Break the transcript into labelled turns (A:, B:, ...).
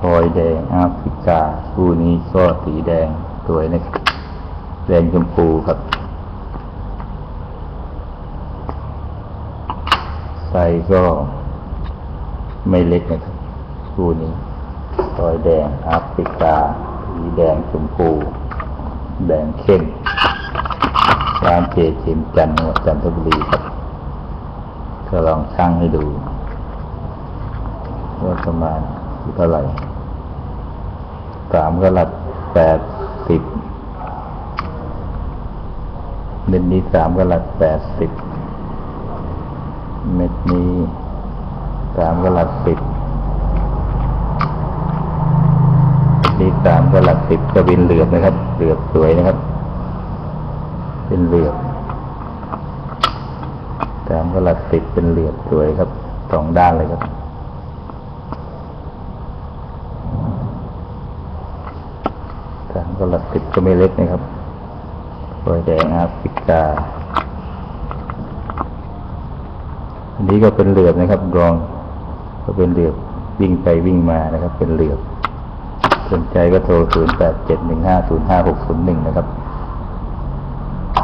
A: พลอยแดงแอฟริกาคู่นี้ก็สีแดงสวยนะครับแดงชมพูครับ ไซก็ไม่เล็กนะครับคู่นี้พลอยแดงแอฟริกาสีแดงชมพู แดงเข้มร้านเจเจมจันทร์จัวจันทบุรีครับก็ลองชั่งให้ดูว่าประมาณเท่าไหร่ สามกะลัดแปดสิบเม็ดนี้สามกะลัดแปดสิบเม็ดนี้สามกะลัดสิบนี้สามกะลัดสิบจะเป็นเหลือบนะครับ เหลือบสวยนะครับ เป็นเหลือบสามกลัดติดเป็นเหลี่ยมสวยครับสองด้านเลยครับ สามกลักสิบก็ไม่เล็กนะครับรอยแดงแอฟริกา อันนี้ก็เป็นเหลือบนะครับรองก็เป็นเหลือบวิ่งไปวิ่งมานะครับ เป็นเหลือบสนใจก็โทร 0 8 7 1 5 0 5 6 0 1 นะครับ